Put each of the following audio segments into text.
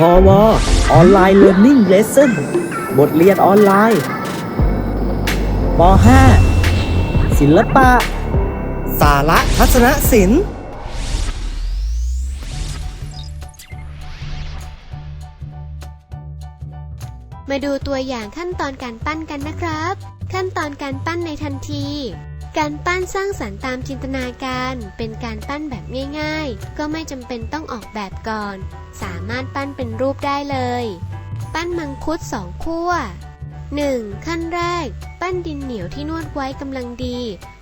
พอวออนไลน์เรียน i ิ g เลส s o n บทเรียนออนไลน์ป .5 ศิลปะ สาระทัศนศิลป์มาดูตัวอย่างขั้นตอนการปั้นกันนะครับ ขั้นตอนการปั้นในทันที การปั้นสร้างสรรค์ตามจินตนาการ เป็นการปั้นแบบง่ายๆ ก็ไม่จำเป็นต้องออกแบบก่อน สามารถปั้นเป็นรูปได้เลย ปั้นมังคุดสองขั้ว 1. ขั้นแรก ปั้นดินเหนียวที่นวดไว้กำลังดี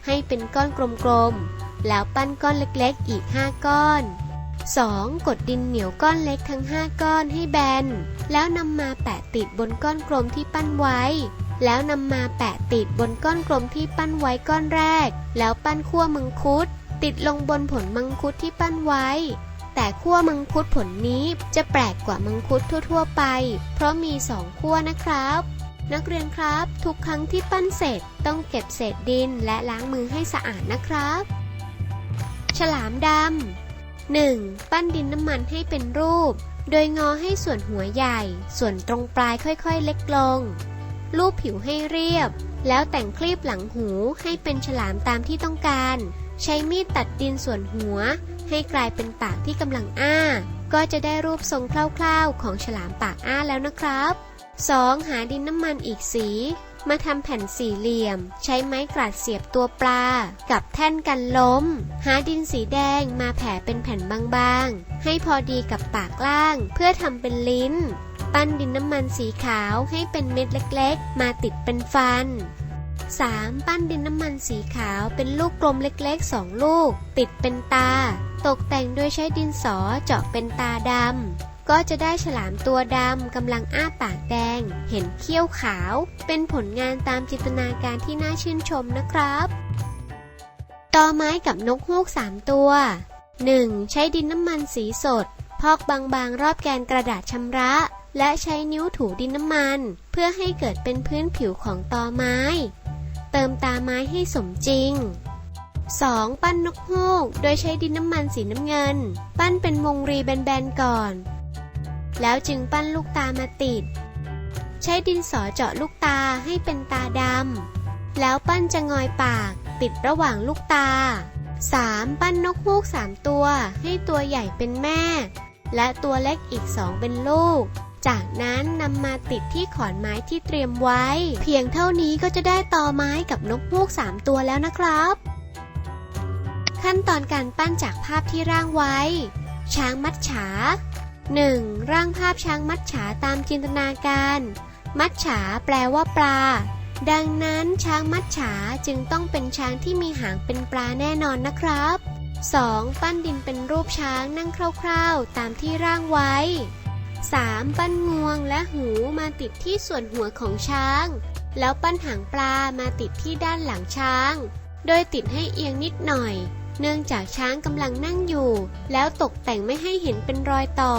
ให้เป็นก้อนกลมๆ แล้วปั้นก้อนเล็กๆ อีก 5 ก้อน 2. กดดินเหนียวก้อนเล็กทั้ง 5 ก้อนให้แบน แล้วนำมาแปะติดบนก้อนกลมที่ปั้นไว้ แล้วนำมาแปะติดบนก้อนกลมที่ปั้นไว้ก้อนแรก แล้วปั้นขั้วมังคุด ติดลงบนผลมังคุดที่ปั้นไว้ แต่ขั้วมังคุดผลนี้จะแปลกกว่ามังคุดทั่ว ๆ ไป เพราะมีสองขั้วนะครับ นักเรียนครับ ทุกครั้งที่ปั้นเสร็จต้องเก็บเศษดินและล้างมือให้สะอาดนะครับ ฉลามดำ 1. ปั้นดินน้ำมันให้เป็นรูป โดยงอให้ส่วนหัวใหญ่ ส่วนตรงปลายค่อยๆ เล็กลง รูปผิวให้เรียบ แล้วแต่งคลีบหลังหูให้เป็นฉลามตามที่ต้องการ ใช้มีดตัดดินส่วนหัว ให้กลายเป็นปากที่กำลังอ้า ก็จะได้รูปทรงคร่าวๆ ของฉลามปากอ้าแล้วนะครับ 2. หาดินน้ำมันอีกสี มาทำแผ่นสี่เหลี่ยม ใช้ไม้กราดเสียบตัวปลา กับแท่นกันล้ม หาดินสีแดงมาแผ่เป็นแผ่นบางๆ ให้พอดีกับปากล่าง เพื่อทำเป็นลิ้น ปั้นดินน้ำมันสีขาวให้เป็นเม็ดเล็กๆ มาติดเป็นฟัน 3. ปั้นดินน้ำมันสีขาวเป็นลูกกลมเล็กๆ 2 ลูก ติดเป็นตา ตกแต่งโดยใช้ดินสอเจาะเป็นตาดำ ก็จะได้ฉลามตัวดำกำลังอ้าปากแดง เห็นเขี้ยวขาว เป็นผลงานตามจินตนาการที่น่าชื่นชมนะครับตอไม้กับนกฮูก 3 ตัว 1. ใช้ดินน้ำมันสีสด พอกบางๆ รอบแกนกระดาษชำระ และใช้นิ้วถูดินน้ำมัน เพื่อให้เกิดเป็นพื้นผิวของตอไม้ เติมตาไม้ให้สมจริง 2. ปั้นนกฮูก โดยใช้ดินน้ำมันสีน้ำเงิน ปั้นเป็นวงรีแบนๆก่อน แล้วจึงปั้นลูกตามาติด ใช้ดินสอเจาะลูกตาให้เป็นตาดำ แล้วปั้นจะงอยปากติดระหว่างลูกตา 3. ปั้นนกฮูก 3 ตัว ให้ตัวใหญ่เป็นแม่ และตัวเล็กอีกสองเป็นลูก จากนั้นนำมาติดที่ขอนไม้ที่เตรียมไว้ เพียงเท่านี้ก็จะได้ตอไม้กับนกฮูก 3 ตัวแล้วนะครับ ขั้นตอนการปั้นจากภาพที่ร่างไว้ ช้างมัดฉา 1. ร่างภาพช้างมัดฉาตามจินตนาการ มัดฉาแปลว่าปลา ดังนั้นช้างมัดฉาจึงต้องเป็นช้างที่มีหางเป็นปลาแน่นอนนะครับ 2. ปั้นดินเป็นรูปช้างนั่งคร่าวๆ ตามที่ร่างไว้ 3. ปั้นงวงและหูมาติดที่ส่วนหัวของช้าง แล้วปั้นหางปลามาติดที่ด้านหลังช้าง โดยติดให้เอียงนิดหน่อย เนื่องจากช้างกำลังนั่งอยู่ แล้วตกแต่งไม่ให้เห็นเป็นรอยต่อ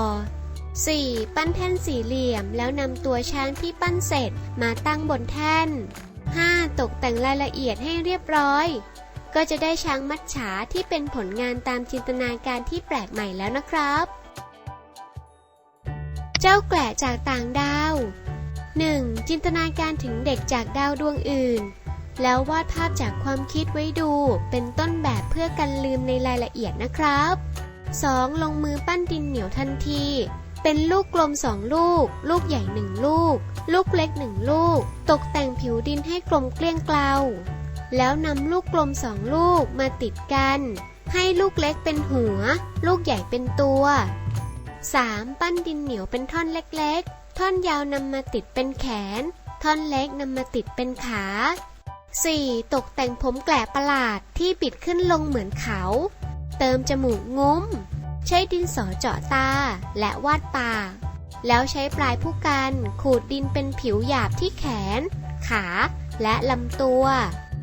4. ปั้นแท่นสี่เหลี่ยม แล้วนำตัวช้างที่ปั้นเสร็จมาตั้งบนแท่น 5. ตกแต่งรายละเอียดให้เรียบร้อย ก็จะได้ช้างมัดฉาที่เป็นผลงานตามจินตนาการที่แปลกใหม่แล้วนะครับ เจ้าแกละจากต่างดาว 1. จินตนาการถึงเด็กจากดาวดวงอื่น แล้ววาดภาพจากความคิดไว้ดู เป็นต้นแบบเพื่อกันลืมในรายละเอียดนะครับ 2. ลงมือปั้นดินเหนียวทันที เป็นลูกกลมสองลูก ลูกใหญ่หนึ่งลูก ลูกเล็กหนึ่งลูก ตกแต่งผิวดินให้กลมเกลี้ยงเกลาแล้วนำลูกกลมสองลูกมาติดกัน ให้ลูกเล็กเป็นหัว ลูกใหญ่เป็นตัว 3. ปั้นดินเหนียวเป็นท่อนเล็กๆ ท่อนยาวนำมาติดเป็นแขน ท่อนเล็กนำมาติดเป็นขา 4. ตกแต่งผมแกลบประหลาดที่ปิดขึ้นลงเหมือนเขา เติมจมูกงุ้ม ใช้ดินสอเจาะตาและวาดปาก แล้วใช้ปลายผู้กันขูดดินเป็นผิวหยาบที่แขน ขาและลำตัว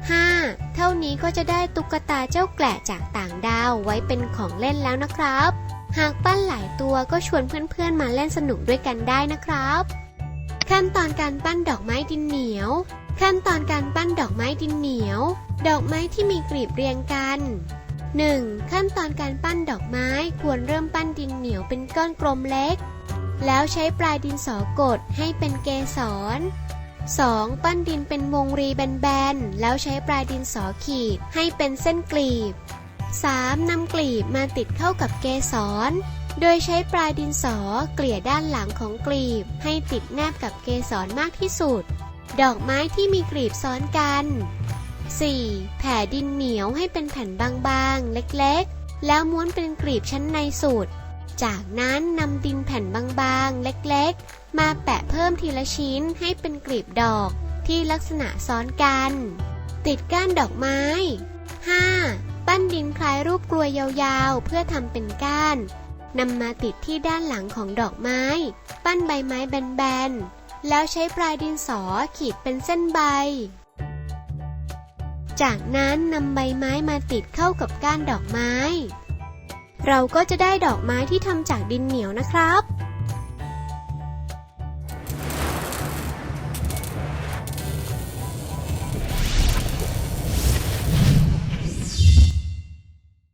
5. เท่านี้ก็จะได้ตุ๊กตาเจ้าแกละจากต่างดาวไว้เป็นของเล่นแล้วนะครับ หากปั้นหลายตัวก็ชวนเพื่อนๆมาเล่นสนุกด้วยกันได้นะครับ ขั้นตอนการปั้นดอกไม้ดินเหนียว ขั้นตอนการปั้นดอกไม้ดินเหนียว ดอกไม้ที่มีกลีบเรียงกัน 1. ขั้นตอนการปั้นดอกไม้ควรเริ่มปั้นดินเหนียวเป็นก้อนกลมเล็ก แล้วใช้ปลายดินสอกดให้เป็นเกสร 2. ปั้นดินเป็นวงรีแบนๆแล้วใช้ปลายดินสอขีดให้เป็นเส้นกลีบ 3. นำกลีบมาติดเข้ากับเกสร โดยใช้ปลายดินสอเกลี่ยด้านหลังของกลีบ ให้ติดแนบกับเกสรมากที่สุด ดอกไม้ที่มีกลีบซ้อนกัน 4. แผ่ดินเหนียวให้เป็นแผ่นบางๆ เล็กๆ แล้วม้วนเป็นกลีบชั้นในสุด จากนั้นนำดินแผ่นบางๆ เล็กๆ มาแปะเพิ่มทีละชิ้นให้เป็นกลีบดอกที่ลักษณะซ้อนกัน ติดก้านดอกไม้ 5. ปั้นดินคล้ายรูปกลวยยาวๆ เพื่อทำเป็นก้านนำมาติดที่ด้านหลังของดอกไม้ ปั้นใบไม้แบนๆ แล้วใช้ปลายดินสอขีดเป็นเส้นใบ จากนั้นนำใบไม้มาติดเข้ากับก้านดอกไม้ เราก็จะได้ดอกไม้ที่ทำจากดินเหนียวนะครับ